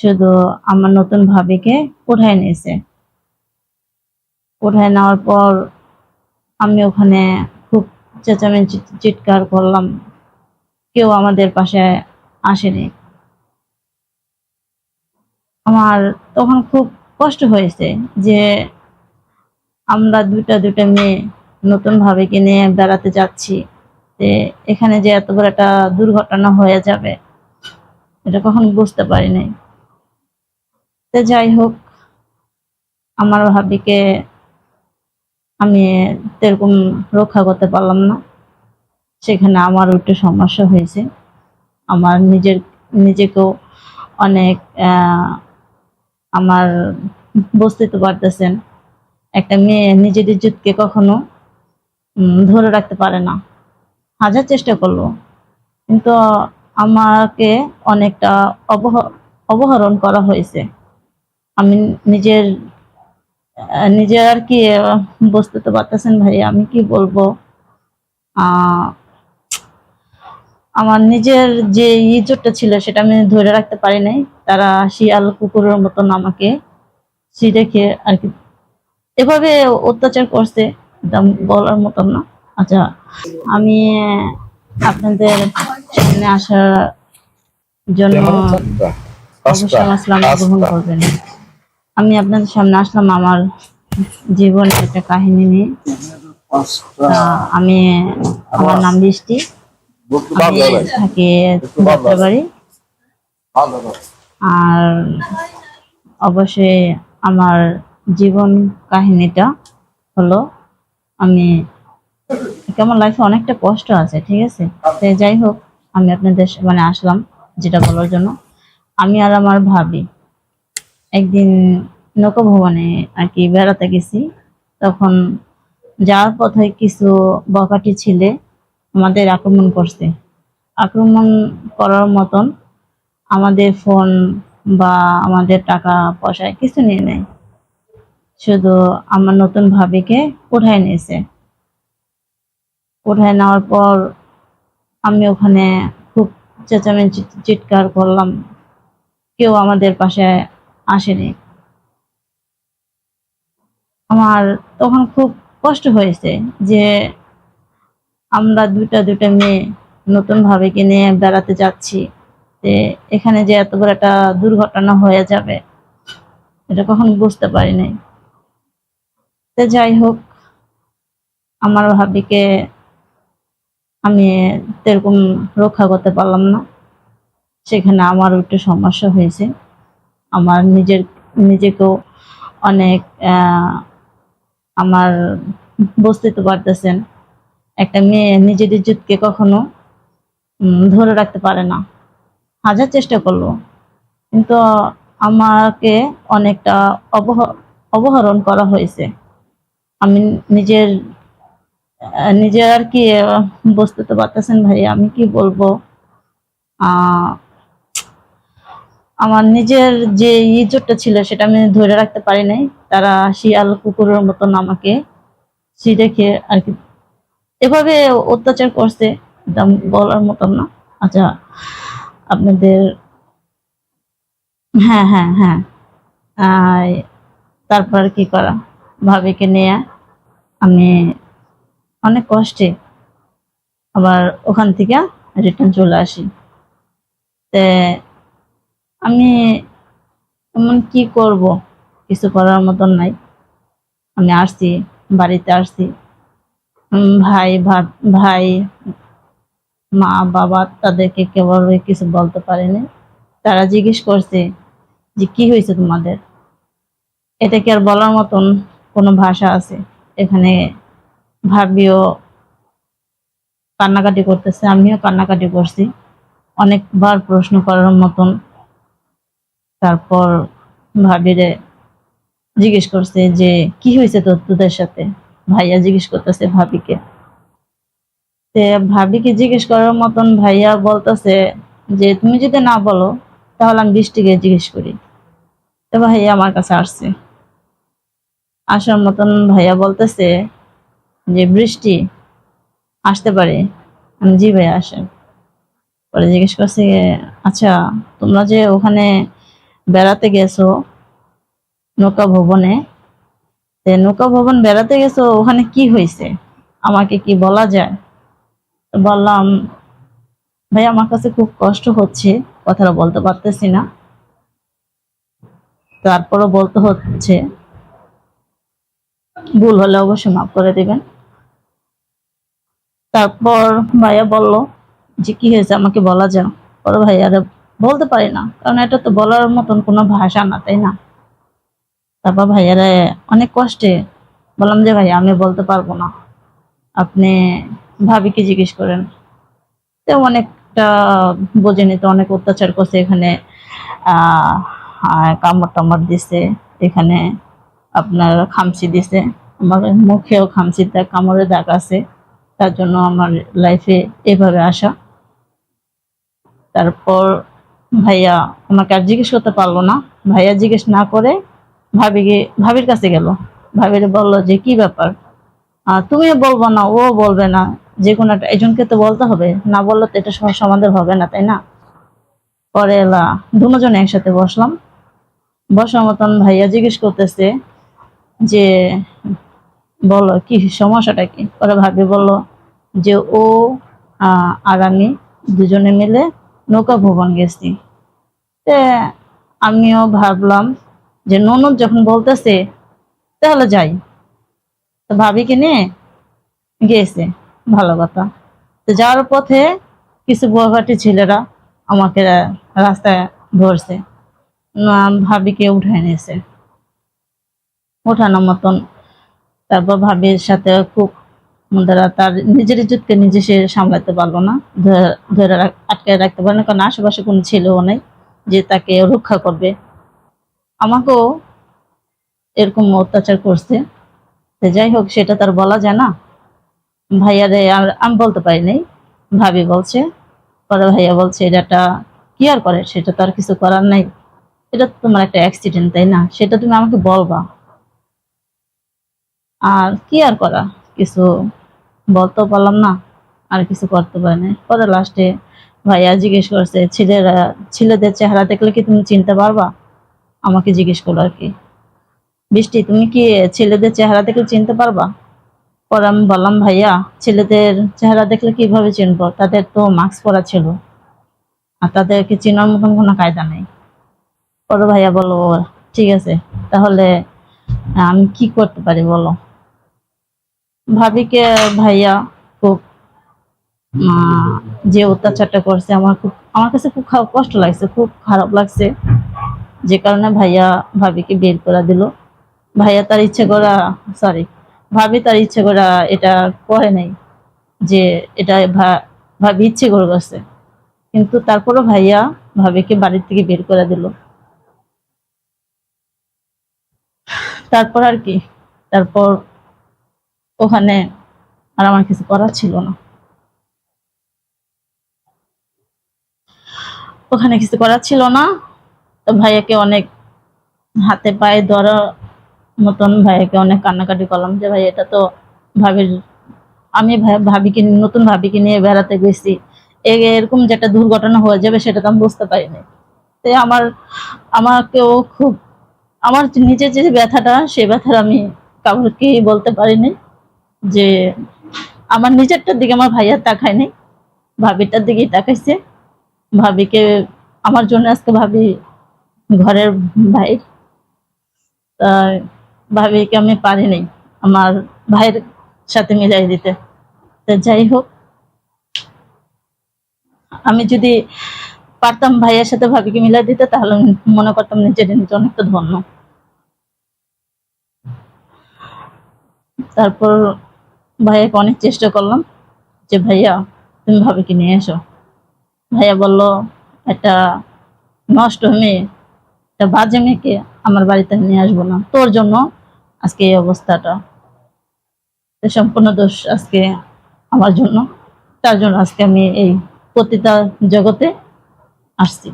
শুধু আমার নতুন ভাবিকে উঠায় নিয়েছে। উঠায় নেওয়ার পর আমি ওখানে খুব চেঁচামেচি, চিৎকার করলাম। কেউ আমাদের পাশে আসেনি। আমার তখন খুব কষ্ট হয়েছে যে আমরা দুইটা দুইটা মেয়ে নতুন ভাবিকে নিয়ে বেড়াতে যাচ্ছি। যে এখানে যে এত বড় একটা দুর্ঘটনা হয়ে যাবে, এটা কখন বুঝতে পারি নাই তো যাই হোক, আমার ভাবিকে আমি এরকম রক্ষা করতে পারলাম না। সেখানে আমার একটু সমস্যা হয়েছে। আমার নিজের, নিজেকেও অনেক আমার বুঝতে তো পারতেছেন। একটা মেয়ে নিজের ইজ্জতকে কখনো ধরে রাখতে পারে না। হাজার চেষ্টা করল। কিন্তু আমাকে অনেকটা অবহ, অবহরণ করা হয়েছে। আমি নিজের নিজের আর কি বুঝতে তো পারতেছেন ভাই আমি কি বলব? আমার নিজের যে ইজ্জতটা ছিল সেটা আমি ধরে রাখতে পারি নাই। তারা শিয়াল কুকুরের মতন আমাকে রেখে আর কি এভাবে অত্যাচার করছে একদম বলার মতন না। আচ্ছা আমি আপনাদের সামনে আসার জন্য অবশ্যই গ্রহণ করবেন আমি আপনাদের সামনে আসলাম আমার জীবনের একটা কাহিনী নিয়ে। আমি আমার নাম বৃষ্টি। থাকি বাড়ি আর অবশ্যই আমার জীবন কাহিনীটা হলো আমি কেমন লাইফে অনেকটা কষ্ট আছে ঠিক আছে? তো যাই হোক আমি আপনাদের মানে আসলাম যেটা বলার জন্য। আমি আর আমার ভাবি। একদিন নৌকা ভবনে আর কি বেড়াতে গেছি। তখন যাওয়ার পথে কিছু বকাটি ছেলে আমাদের আক্রমণ করছে। আক্রমণ করার মতন আমাদের ফোন বা আমাদের টাকা, পয়সা কিছু নিয়ে নেয়। শুধু আমার নতুন ভাবিকে উঠায় নিয়েছে। উঠায় নেওয়ার পর আমি ওখানে খুব চেঁচামেচি, চিৎকার করলাম। কেউ আমাদের পাশে আসেনি। আমার তখন খুব কষ্ট হয়েছে যে আমরা দুইটা দুইটা মেয়ে নতুন ভাবিকে নিয়ে বেড়াতে যাচ্ছি, যে এখানে যে এত বড় একটা দুর্ঘটনা হয়ে যাবে, এটা কখন বুঝতে পারি নাই। তো যাই হোক, আমার ভাবিকে আমি এরকম রক্ষা করতে পারলাম না। সেখানে আমার একটু সমস্যা হয়েছে। আমার নিজের, নিজেকেও অনেক আমার বুঝতে তো পারতেছেন। একটা মেয়ে নিজের ইজ্জতকে কখনো ধরে রাখতে পারে না। হাজার চেষ্টা করল। কিন্তু আমাকে অনেকটা অবহ, অবহরণ করা হয়েছে। আমি নিজের নিজের আর কি বুঝতে তো পারতেছেন ভাই আমি কি বলব? আমার নিজের যে ইজ্জতটা ছিল সেটা আমি ধরে রাখতে পারি নাই। তারা শিয়াল কুকুরের মতন আমাকে রেখে আর কি। এভাবে অত্যাচার করছে, এটা বলার মতন না। আচ্ছা আপনাদের হ্যাঁ হ্যাঁ হ্যাঁ। তারপর কি করা? ভাবিকে নিয়ে আমি অনেক কষ্টে আবার ওখান থেকে রিটার্ন চলে আসি। তে আমি এমন কি করব? কিছু করার মতন নাই। আমি আসছি, বাড়িতে আসছি। ভাই ভাই, মা, বাবা তাদেরকে কেবল কিছু বলতে পারেনি। তারা জিজ্ঞেস করছে যে, কি হয়েছে তোমাদের? এটা কি আর বলার মতন কোনো ভাষা আছে? এখানে ভাবিও কান্নাকাটি করতেছে, আমিও কান্নাকাটি করছি। অনেকবার প্রশ্ন করার মতন তারপর ভাবিরে জিজ্ঞেস করছে যে, কি হয়েছে তোর তোদের সাথে? ভাইয়া জিজ্ঞেস করতেছে ভাবিকে। ভাবিকে জিজ্ঞেস করার মতন ভাইয়া বলতেছে যে, তুমি যদি না বলো, তাহলে আমি বৃষ্টিকে জিজ্ঞেস করি। তো ভাইয়া আমার কাছে আসছে। আসার মতন ভাইয়া বলতেছে যে, বৃষ্টি আসতে পারে, আমি জি ভাইয়া আসেন পরে জিজ্ঞেস করছে আচ্ছা তোমরা যে ওখানে বেড়াতে গেছো নৌকা ভবনে? নৌকা ভবন বেড়াতে গেছো, ওখানে কি হয়েছে? আমাকে কি বলা যায়? বললাম, ভাই, আমার কাছে খুব কষ্ট হচ্ছে। কথাটা বলতে পারতেছি না। তারপরও বলতে হচ্ছে, ভুল হলে অবশ্যই মাফ করে দিবেন। তারপর ভাইয়া বলল, যে কি হয়েছে আমাকে বলা যায় পরে ভাইয়ারে বলতে পারি না। কারণ এটা তো বলার মতন কোনো ভাষা না, তাই না? তারপর ভাইয়ারে অনেক কষ্টে বললাম যে ভাই আমি বলতে পারব না। আপনি ভাবিকে জিজ্ঞেস করেন। তো অনেকটা বোঝে নিতে, অনেক অত্যাচার করছে এখানে। কামড় টামড় দিছে। এখানে আপনার খামচি দিছে। আমার মুখেও খামচির দাগ কামড়ের দাগ আছে। তার জন্য আমার লাইফে এভাবে আসা। তারপর ভাইয়া আমাকে আর জিজ্ঞেস করতে পারল না। ভাইয়া জিজ্ঞেস না করে ভাবি ভাবির কাছে গেল। ভাবির বলল যে, কি ব্যাপার? তুমিও বলব না, ও বলবে না। যে কোনো একটা, একজনকে তো বলতে হবে। না বললে তো এটা সহ সমাধান হবে না, তাই না? পরে এলা, দুজন একসাথে বসলাম। বসার মতন ভাইয়া জিজ্ঞেস করতেছে যে, বলো, কি সমস্যাটা কি? ওরা ভাবি বলল যে, ও আর আমি দুজনে মিলে নৌকা ভবন গেছি। তে আমিও ভাবলাম যে ননদ যখন বলতেছে, তাহলে যাই। তো ভাবিকে নিয়ে গিয়েছে ভালো কথা। তো যাওয়ার পথে কিছু বুয়াঘাটি ছেলেরা আমাকে রাস্তায় ধরছে। ভাবিকে উঠায় নিয়েছে। ওঠানোর মতন। তারপর ভাবির সাথে খুব তারা তার নিজের ইজ্জতকে নিজে সে সামলাতে পারল না, ধরে- আটকে রাখতে পারে না, কারণ আশেপাশে কোনো ছেলেও নেই যে তাকে রক্ষা করবে। আমাকেও এরকম অত্যাচার করছে। যাই হোক, সেটা তার বলা যায় না। ভাইয়ারে আমি বলতে পারি নাই। ভাবি বলছে, পরে ভাইয়া বলছে, এটা কি আর করে? সেটা তো আর কিছু করার নাই। এটা তোমার একটা অ্যাক্সিডেন্ট তাই না? সেটা তুমি আমাকে বলবা। আর কি আর করা? কিছু বলতেও পারলাম না, আর কিছু করতে পারি না পরে লাস্টে ভাইয়া জিজ্ঞেস করছে, ছেলেরা, ছেলেদের চেহারা দেখলে কি তুমি চিনতে পারবা? আমাকে জিজ্ঞেস করল আর কি। বৃষ্টি, তুমি কি ছেলেদের চেহারা দেখলে চিনতে পারবা? পরে আমি বললাম, ভাইয়া, ছেলেদের চেহারা দেখলে কীভাবে চিনবো? তাদের তো মাস্ক পরা ছিল, আর তাদেরকে চেনার মতন কোনো কায়দা নেই। পরে ভাইয়া বলো ঠিক আছে, তাহলে আমি কি করতে পারি বলো? ভাবিকে ভাইয়া খুব যে অত্যাচারটা করছে, আমার খুব, আমার কাছে খুব কষ্ট লাগছে, খুব খারাপ লাগছে। যে কারণে ভাইয়া ভাবিকে বের করে দিল। ভাইয়া তার ইচ্ছে করা সরি ভাবি তার ইচ্ছে করা এটা করে নাই, যে এটা ভাবি ইচ্ছে করে করছে। কিন্তু তারপরও ভাইয়া ভাবিকে বাড়ির থেকে বের করে দিল। তারপর আর কি, তারপর ওখানে আর আমার কিছু করার ছিল না। ওখানে কিছু করার ছিল না। তো ভাইয়াকে অনেক হাতে পায়ে ধরা মতন ভাইয়াকে অনেক কান্নাকাটি করলাম যে, ভাই, এটা তো ভাবির, আমি ভাবিকে, নতুন ভাবিকে নিয়ে বেড়াতে গেছি। এরকম যে একটা দুর্ঘটনা হয়ে যাবে সেটা তো আমি বুঝতে পারিনি। তাই আমার, আমাকেও খুব, আমার নিজের যে ব্যথাটা, সে ব্যথাটা আমি কাউকে বলতে পারিনি। যে আমার নিজেরটার দিকে আমার ভাইয়ার তাকায়নি ভাবিটার দিকেই তাকাইছে। ভাবিকে, আমার জন্য আজকে ভাবি ঘরের ভাই ভাবিকে আমি পারি পারিনি আমার ভাইয়ের সাথে মিলাই দিতে। তো যাই হোক, আমি যদি পারতাম ভাইয়ের সাথে ভাবিকে মিলাই দিতে, তাহলে মনে করতাম নিজের নিজে অনেকটা ধন্য। তারপর ভাইয়াকে অনেক চেষ্টা করলাম যে, ভাইয়া, তুমি ভাবিকে নিয়ে এসো। ভাইয়া বলল, একটা নষ্ট মেয়ে, একটা বাজে মেয়েকে আমার বাড়িতে নিয়ে আসব না। তোর জন্য আজকে এই অবস্থাটা। সম্পূর্ণ দোষ আজকে আমার জন্য। তার জন্য আজকে আমি এই পতিতা জগতে আসছি।